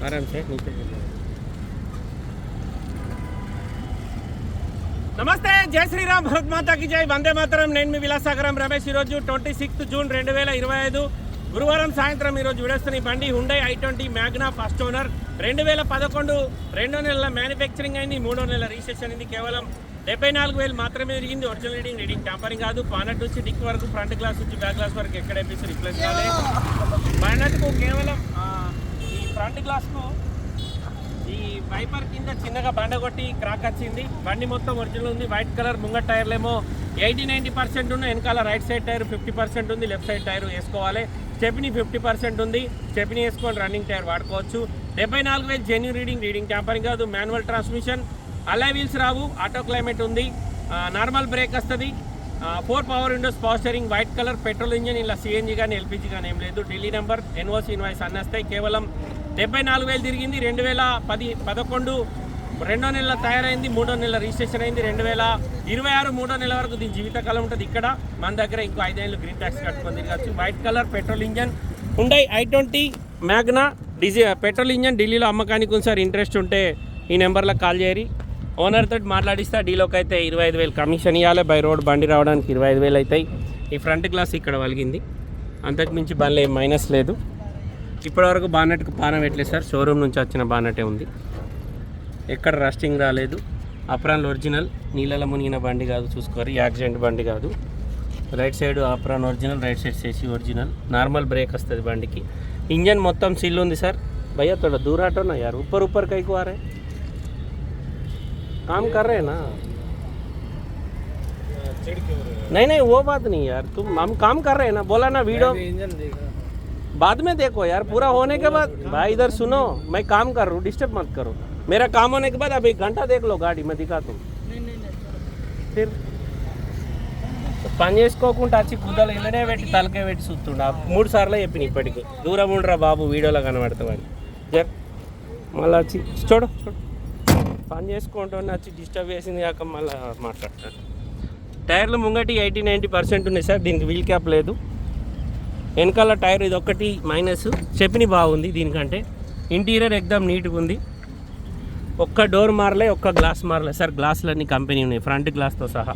आराम से नीचे నమస్తే జై శ్రీరామ్ భరత్ మాతాకి జై వందే మాతరం నేను మీ విలాసాగరం రమేష్ ఈరోజు ట్వంటీ సిక్స్త్ జూన్ రెండు వేల ఇరవై ఐదు గురువారం సాయంత్రం ఈరోజు విడేస్తున్న ఈ బండి Hyundai I twenty Magna first owner రెండు వేల పదకొండు రెండో నెలల మ్యానుఫ్యాక్చరింగ్ అయింది మూడో నెలల రిజిస్ట్రేషన్ అయింది కేవలం డెబ్బై నాలుగు వేలు మాత్రమే జరిగింది ఒరిజినల్ రీడింగ్ రీడింగ్ ట్యాంపరింగ్ కాదు పానట్ నుంచి డిక్ వరకు ఫ్రంట్ గ్లాస్ నుంచి బ్యాక్ గ్లాస్ వరకు ఎక్కడ ఎంపీసీ రిప్లేస్ కాలేదు కేవలం ఈ ఫ్రంట్ గ్లాస్కు ఈ వైపర్ కింద చిన్నగా బండ కొట్టి క్రాక్ వచ్చింది. బండి మొత్తం ఒరిజినల్ ఉంది. వైట్ కలర్ ముంగట్ టైర్లేమో ఎయిటీ నైంటీ పర్సెంట్ ఉన్న వెనకాల right side tyre fifty percent ఉంది. లెఫ్ట్ సైడ్ టైర్ వేసుకోవాలి. స్టెప్ని ఫిఫ్టీ పర్సెంట్ ఉంది. స్టెప్ని వేసుకొని రన్నింగ్ టైర్ వాడుకోవచ్చు. డెబ్బై నాలుగు వేలు జెన్యూ రీడింగ్ రీడింగ్ ట్యాంపరింగ్ కాదు మాన్యువల్ ట్రాన్స్మిషన్ అలా వీల్స్ రావు ఆటో క్లైమేట్ ఉంది. నార్మల్ బ్రేక్ వస్తుంది. Four power windows power steering white colour petrol engine ఇలా సిఎన్జీ కానీ ఎల్పిజి కానీ ఏం లేదు. ఢిల్లీ నెంబర్ ఎన్ఓసి ఇన్వాయిస్ అన్నీ వస్తాయి. కేవలం డెబ్బై నాలుగు వేలు తిరిగింది రెండు వేల పది పదకొండు రెండో నెల తయారైంది మూడో నెల రిజిస్ట్రేషన్ అయింది రెండు వేల ఇరవై ఆరు మూడో నెల వరకు దీని జీవితకాలం ఉంటుంది. ఇక్కడ మన దగ్గర ఇంకో ఐదేళ్ళు గ్రీన్ ట్యాక్స్ కట్టుకొని తిరగచ్చు. వైట్ కలర్ పెట్రోల్ ఇంజన్ ఉండే ఐ ట్వంటీ మ్యాగ్నా డిజి పెట్రోల్ ఇంజన్ ఢిల్లీలో అమ్మకానికి ఉంది సార్. ఇంట్రెస్ట్ ఉంటే ఈ నెంబర్లో కాల్ చేయరి ఓనర్ తోటి మాట్లాడిస్తే డీలోకి అయితే ఇరవై ఐదు వేలు కమిషన్ ఇవ్వాలి బై రోడ్ బండి రావడానికి ఇరవై ఐదు వేలు అవుతాయి. ఈ ఫ్రంట్ గ్లాస్ ఇక్కడ వలిగింది. అంతకుమించి బండ్లు ఏం మైనస్ లేదు. ఇప్పటివరకు బానెట్కు పానం పెట్టలేదు సార్? షోరూమ్ నుంచి వచ్చిన బానెటే ఉంది. ఎక్కడ రస్టింగ్ రాలేదు. అప్రాన్ ఒరిజినల్ నీళ్ళలో మునిగిన బండి కాదు చూసుకోరు. యాక్సిడెంట్ బండి కాదు. Right side apron original right side చేసి ఒరిజినల్. నార్మల్ బ్రేక్ వస్తుంది బండికి. ఇంజన్ మొత్తం సిల్ ఉంది సార్. భయ్య తోడ దూరాటోనా యారు? ఉప్పర్ ఉప్పర్ కైకు వారే. काम कर रहे हैं ना नहीं नहीं वो बात नहीं यार तुम हम काम कर रहे हैं ना बोला ना वीडियो इंजन देखा बाद में देखो यार पूरा होने के बाद भाई इधर सुनो मैं काम कर रहा हूँ डिस्टर्ब मत करो मेरा काम होने के बाद अब एक घंटा देख लो गाड़ी मैं दिखा तुम नहीं नहीं नहीं फिर పని చేసుకోకుండా వచ్చి కుదలు ఇళ్ళనే పెట్టి తలకే పెట్టి చూస్తుండ మూడు సార్లు చెప్పిన ఇప్పటికి దూరం ఉండరా బాబు వీడియోలో కనబడతామని జర్ మళ్ళీ వచ్చి చూడు చూడు పని చేసుకుంటూ వచ్చి డిస్టర్బ్ చేసింది కాక మళ్ళీ మాట్లాడతాను టైర్లు ముంగటి ఎయిటీ నైంటీ పర్సెంట్ ఉన్నాయి సార్ దీనికి వీల్ క్యాప్ లేదు. వెనకాల టైర్ ఇది ఒకటి మైనస్. చెప్పిని బాగుంది దీనికంటే. ఇంటీరియర్ ఎగ్దాం నీట్గా ఉంది. ఒక్క డోర్ మారలే ఒక్క గ్లాస్ మారలే. సార్ గ్లాసులన్నీ కంపెనీ ఉన్నాయి. ఫ్రంట్ గ్లాస్తో సహా.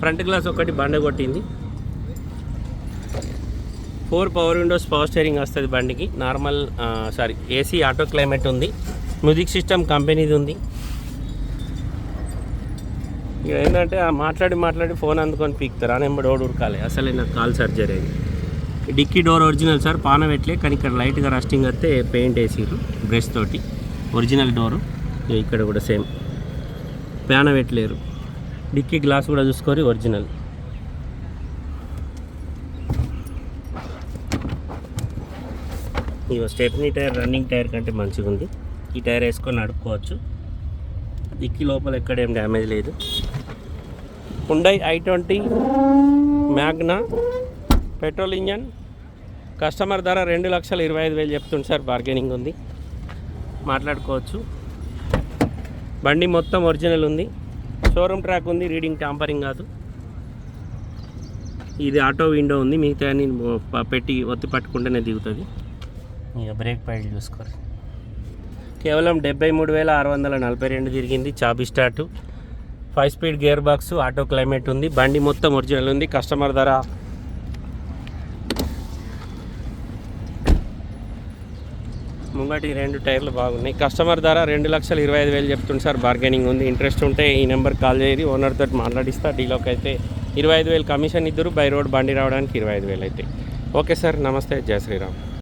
ఫ్రంట్ గ్లాస్ ఒకటి బండ కొట్టింది. Four power windows power steering వస్తుంది బండికి. Normal sorry AC auto climate ఉంది. మ్యూజిక్ సిస్టమ్ కంపెనీది ఉంది. ఇక ఏంటంటే ఆ మాట్లాడి మాట్లాడి ఫోన్ అందుకొని పీక్తారు. అని ఎంబడి ఓడి ఉరకాలి? అసలు నాకు కాల్ సర్జరీ అయింది డిక్కీ డోర్ ఒరిజినల్ సార్ పాన పెట్టలే కానీ ఇక్కడ లైట్గా రస్టింగ్ వస్తే పెయింట్ వేసిరు బ్రష్ తోటి. Original door. ఇక్కడ కూడా సేమ్. ప్యాన పెట్టలేరు డిక్కీ గ్లాస్ కూడా చూసుకొని ఒరిజినల్. ఇగో స్టెప్నీ టైర్ రన్నింగ్ టైర్ కంటే మంచిగా ఉంది ఈ టైర్ వేసుకొని నడుపుకోవచ్చు. ఇక్కి లోపల ఎక్కడ ఏం డ్యామేజ్ లేదు. Hyundai I twenty Magna petrol engine customer ధర రెండు లక్షల ఇరవై ఐదు వేలు చెప్తుంది సార్ బార్గెనింగ్ ఉంది. మాట్లాడుకోవచ్చు. బండి మొత్తం ఒరిజినల్ ఉంది. షోరూమ్ ట్రాక్ ఉంది రీడింగ్ ట్యాంపరింగ్ కాదు. ఇది ఆటో విండో ఉంది మిగతా నేను పెట్టి ఒత్తి పట్టుకుంటేనే దిగుతుంది. ఇక బ్రేక్ పైలు చూసుకోరు. కేవలం డెబ్బై మూడు వేల ఆరు వందల నలభై రెండు తిరిగింది చాబీ start. Five speed gear box auto climate ఉంది. బండి మొత్తం ఒరిజినల్ ఉంది. కస్టమర్ ధర ముంగటి రెండు టైర్లు బాగున్నాయి. కస్టమర్ ధర రెండు లక్షల ఇరవై ఐదు వేలు చెప్తుంది సార్. బార్గెనింగ్ ఉంది. ఇంట్రెస్ట్ ఉంటే ఈ నెంబర్ కాల్ చేయరి ఓనర్ తోటి మాట్లాడిస్తా. డీలోకి అయితే ఇరవై ఐదు వేలు కమిషన్ ఇద్దరు. బై రోడ్ బండి రావడానికి ఇరవై ఐదు వేలు అయితే. Okay sir. నమస్తే. జయ శ్రీరామ్.